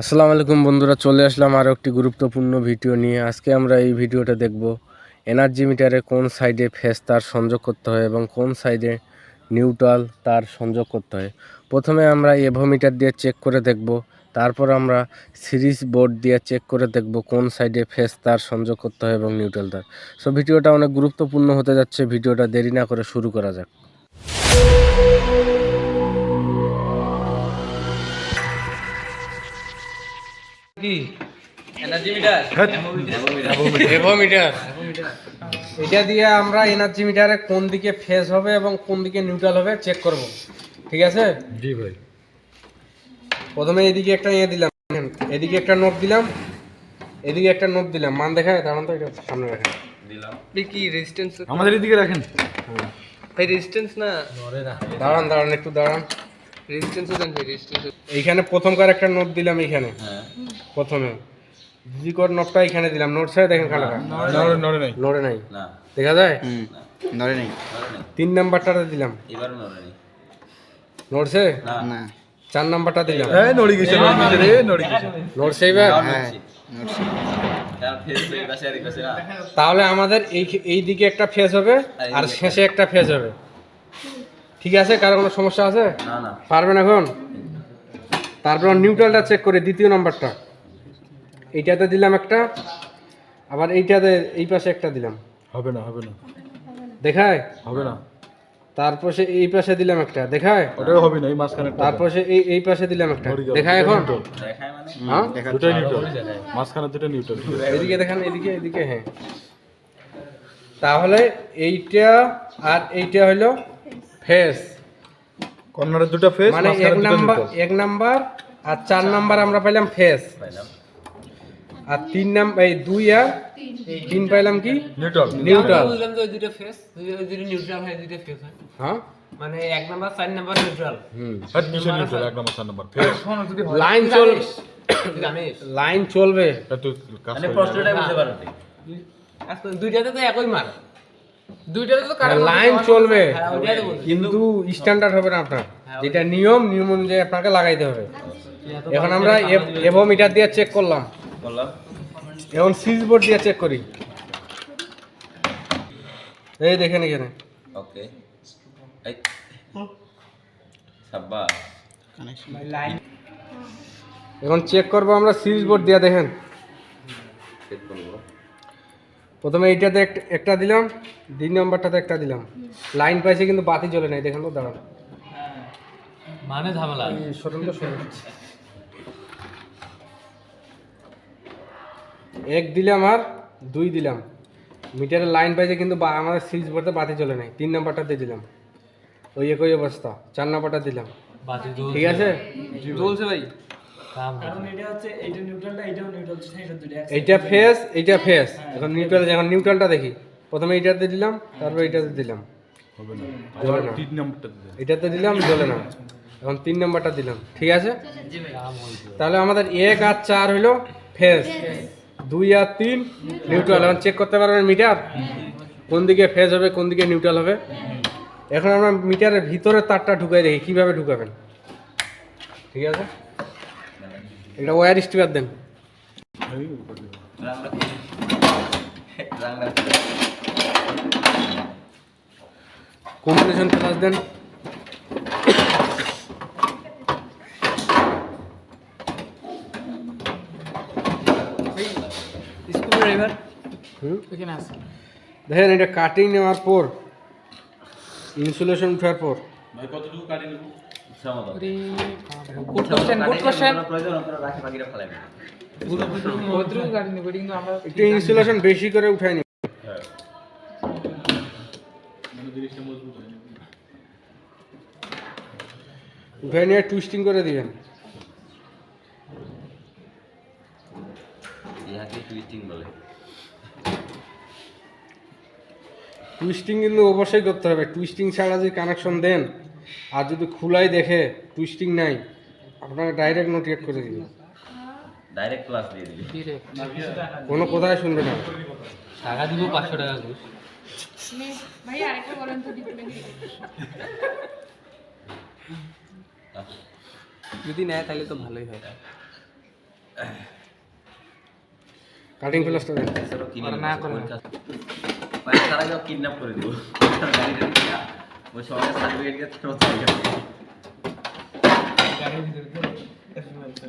আসসালামু আলাইকুম বন্ধুরা, চলে আসলাম আরও একটি গুরুত্বপূর্ণ ভিডিও নিয়ে। আজকে আমরা এই ভিডিওটা দেখব এনার্জি মিটারে কোন সাইডে ফেস তার সংযোগ করতে হয় এবং কোন সাইডে নিউট্রাল তার সংযোগ করতে হয়। প্রথমে আমরা এভো মিটার দিয়ে চেক করে দেখব, তারপর আমরা সিরিজ বোর্ড দিয়ে চেক করে দেখব কোন সাইডে ফেস তার সংযোগ করতে হয় এবং নিউট্রাল তার। সো ভিডিওটা অনেক গুরুত্বপূর্ণ হতে যাচ্ছে, ভিডিওটা দেরি না করে শুরু করা যাক। কি? Energy meter? মিটার এটা দিয়ে আমরা এনার্জি মিটারে কোন দিকে ফেস হবে এবং কোন দিকে নিউট্রাল হবে চেক করব। ঠিক আছে? জি ভাই। প্রথমে এদিকে একটা ইয়ে দিলাম। এদিকে একটা নোট দিলাম। এদিকে একটা নোট দিলাম। মান দেখায়? দাঁড়ান তো এটা সামনে রাখেন। কি রেজিস্ট্যান্স আমাদের এদিকে রাখেন। ভাই রেজিস্ট্যান্স না? দাঁড়ান দাঁড়ান একটু দাঁড়ান। রেজিস্ট্যান্স দেন ভাই রেজিস্ট্যান্স এইখানে প্রথমকার একটা নোট দিলাম এইখানে। প্রথমে। জিকর নোটটা এখানে দিলাম। নোট ছাড়া দেখেন খালাটা নড়ে নড়ে নাই। নোটে নাই। দেখা যায়? নড়ে নেই। তিন নাম্বারটাতে দিলাম। নোটসে না। চার নাম্বারটা দিলাম। এই নড়ে গেছে নড়ে গেছে রে নড়ে গেছে। নোটস এইবার হ্যাঁ। নড়ছে। তাহলে আমাদের এই এই দিকে একটা ফেজ হবে আর শেষে একটা ফেজ হবে। ঠিক আছে? কারও কোনো সমস্যা আছে? পারবেন এখন? তারপর নিউট্রালটা চেক করে দ্বিতীয় নাম্বারটা এইটাতে দিলাম একটা আবার এইটাতে এই পাশে একটা দিলাম। হবে না হবে না। দেখায়? হবে না। তারপর সে এই পাশে দিলাম একটা। দেখায়? ওটাও হবে না এই মাঝখানে তারপর সে এই এই পাশে দিলাম একটা। দেখায় এখন? হ্যাঁ? দুটোই নিউট্রাল মাঝখানে দুটো নিউট্রাল এদিকে দেখেন এদিকে এদিকে হ্যাঁ। তাহলে এইটা আর এইটা হলো ফেস। কর্নারের দুটো ফেস মানে এক নাম্বার এক নাম্বার আর চার নাম্বার আমরা পাইলাম ফেস। আর তিন নাম্বার এই দুই আর তিন পাইলাম কি? নিউট্রাল। নিউট্রাল। তো ওই দুটো ফেস দুটো নিউট্রাল হয় দুটো ফেস হয়। হ্যাঁ? মানে এক নাম্বার চার নাম্বার নিউট্রাল। হুম। হ্যাঁ নিউট্রাল এক নম্বর চার নম্বর ফেস। লাইন চল লাইন চলবে। কাজ মানে করে আচ্ছা দুইটাতে তো একই মার লাইন চলবে। হ্যাঁ তো বলছি। কিন্তু স্ট্যান্ডার্ড হবে না আপনার। যেটা নিয়ম নিয়ম অনুযায়ী আপনাকে লাগাইতে হবে। এখন আমরা মিটার দিয়ে চেক করলাম। এখন সুইচ বোর্ড দিয়ে চেক করি। এই দেখেন এখানে। ওকে এখন চেক করব আমরা সুইচ বোর্ড দিয়ে দেখেন। চেক করব। প্রথমে এইটাতে একটা- দিলাম দুই নম্বরটাতে একটা দিলাম। লাইন পাইছে কিন্তু বাতি জ্বলে নাই দেখেন তো দাঁড়ান। মানে ঝামেলা। এই স্বতন্ত্র। এক দিলাম আর দুই দিলাম। মিটারের লাইন পাইছে কিন্তু আমাদের সুইচ বোর্ডে বাতি জ্বলে নাই। তিন নম্বরটাতে দিলাম। ওই একই অবস্থা চার নম্বরটা দিলাম। বাতি ঠিক আছে? চলছে ভাই। এইটা ফেস এইটা ফেস এখন নিউট্রাল এখন নিউট্রালটা দেখি। প্রথমে এইটাতে দিলাম তারপর এইটাতে দিলাম। হবে না। তিন নম্বরটা এটাতে দিলাম জ্বলে না। এখন তিন নম্বরটা দিলাম। ঠিক আছে? তাহলে আমাদের এক আর চার হলো ফেস দুই আর তিন নিউট্রাল এখন চেক করতে পারবেন মিটার? কোন দিকে ফেজ হবে কোন দিকে নিউট্রাল হবে? এখন আমরা মিটারের ভিতরে তারটা ঢুকাই দেখি কীভাবে ঢুকাবেন? ঠিক আছে? এটা ওয়্যার স্টিকার দেন। কম্বিনেশন ক্লাস দেন। দেখেন এটা কাটিং নেওয়ার পর ইনসুলেশন উঠার পর। ভাই কতটুকু কাটি নেব? গুড কোশ্চেন গুড কোশ্চেন প্রয়োজন আপনারা রাখি একটু ইনসুলেশন বেশি করে উঠাই নি। উঠাই নিয়ে টুইস্টিং করে দিবেন। ইহাকে টুইস্টিং বলে। টুইস্টিং কিন্তু অবশ্যই করতে হবে। টুইস্টিং ছাড়া যদি কানেকশন দেন। আর যদি খোলাই দেখে টুইস্টিং নাই আপনাকে ডাইরেক্ট নোটিয়েট করে দিবে। ডাইরেক্ট ক্লাস দিয়ে দিবি। কোনো কোথায় শুনবে না। টাকা দিব পাঁচশো টাকা ঘুষ ভাই আরেকটা বলেন তো যদি নেয় তাহলে তো ভালোই হয়। কাটিং দেন। ওরা নেব, না করে তার kidnap করে দেবো। ওই দিয়ে চলে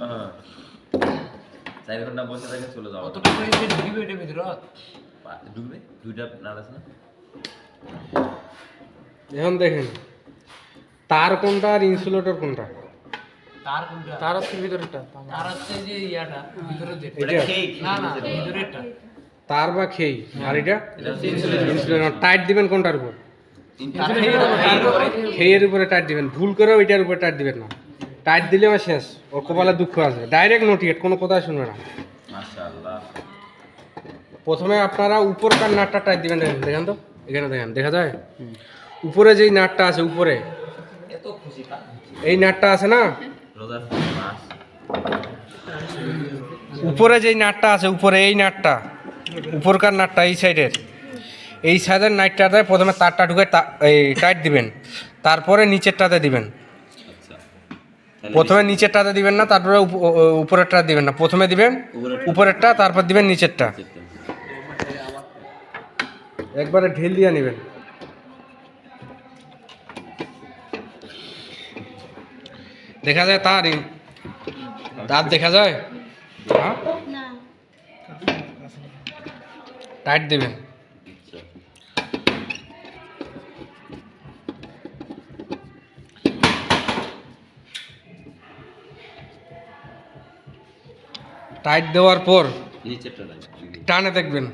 হ্যাঁ। চার ঘণ্টা বসে থাকে চলে যাব কতটা করে যে ভিতরে ঢুকবে দুইটা নাল আছে না এখন দেখেন তার কোনটা আর ইনসুলেটর কোনটা? তার কোনটা? তার হচ্ছে ভিতরেরটা তার হচ্ছে যে ইয়াটা ভিতরে যেটা ওটা এটা? খেয়ে না না ভিতরেরটা। তার বা খেই আর এটা? এটা ইনসুলেটর টাইট দিবেন কোনটার উপর? খেয়ের উপরে টাইট দিবেন। ভুল করে ওইটার উপরে টাইট দিবেন না। টাইট দিলে আমার শেষ। ওর কপালে দুঃখ আছে। ডাইরেক্ট নোটিয়েট কোনো কথা শুনবে না। প্রথমে আপনারা উপরকার নাটটা টাইট দিবেন। দেখেন দেখেন তো। এখানে দেখেন দেখা যায়? উপরে যেই নাটটা আছে উপরে। এই নাটটা আছে না? উপরে যেই নাটটা আছে উপরে এই নাটটা। উপরকার নাটটা এই সাইডের এই সাইডের নাটটাতে প্রথমে তারটা ঢুকে এই টাইট দিবেন। তারপরে নিচেরটাতে দিবেন। আচ্ছা। প্রথমে নিচেরটাতে দিবেন না তারপরে উপরেরটা দিবেন না। প্রথমে দিবেন উপরেরটা। তারপর দিবেন নিচেরটা। একবারে ঢিল দিয়ে নেবেন। দেখা যায় তার দাঁত দেখা যায়? হ্যাঁ? টাইট দিবেন। টাইট দেওয়ার পর টানে দেখবেন।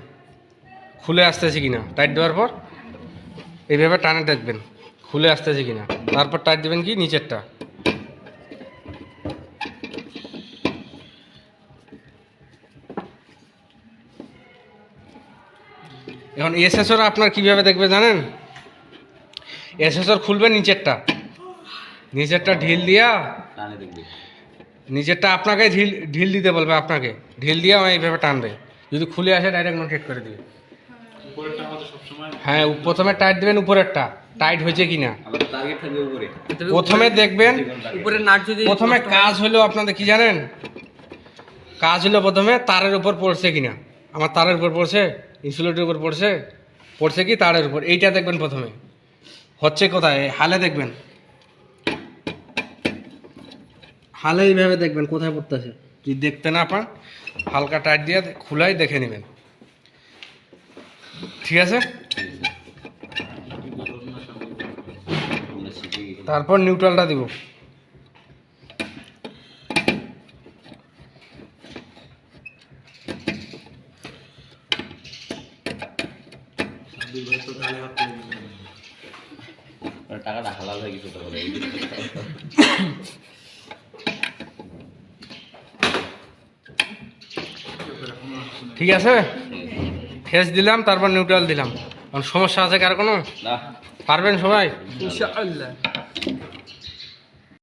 খুলে আসতেছে কিনা। টাইট দেওয়ার পর এইভাবে টানে দেখবেন। খুলে আসতেছে কিনা। তারপর টাইট দেবেন কি? নিচেরটা। এখন এসএসর আপনার কীভাবে দেখবে জানেন? এসএসর খুলবে নিচেরটা। নিচেরটা ঢিল দিয়া নিচেরটা আপনাকে ঢিল ঢিল দিতে বলবে আপনাকে। ঢিল দিয়ে এইভাবে টানবে। যদি খুলে আসে ডাইরেক্ট নোটেট করে দিবে। হ্যাঁ প্রথমে টাইট দিবেন উপরেরটা। টাইট হয়েছে কিনা? আবার টার্গেট থাকবে উপরে। প্রথমে দেখবেন উপরে প্রথমে কাজ হলো আপনাদের কি জানেন? কাজ হলো প্রথমে তারের উপর পড়ছে কিনা? আমার তারের উপর পড়ছে? ইনসুলেটের উপর পড়ছে? পড়ছে কি তারের উপর? এইটা দেখবেন প্রথমে। হচ্ছে কোথায়? হালে দেখবেন। হালে এইভাবে দেখবেন কোথায় পড়তেছে যদি দেখতে না পান, হালকা টাইট দিয়ে খুলাই দেখে নেবেন। ঠিক আছে? তারপর নিউট্রালটা দিব আর টাকাটা হালাল হয়ে গেছে তো বলে ঠিক আছে? ফেস দিলাম তারপর নিউট্রাল দিলাম। কারণ সমস্যা আছে কার কোনো? পারবেন সবাই? ইনশাআল্লাহ।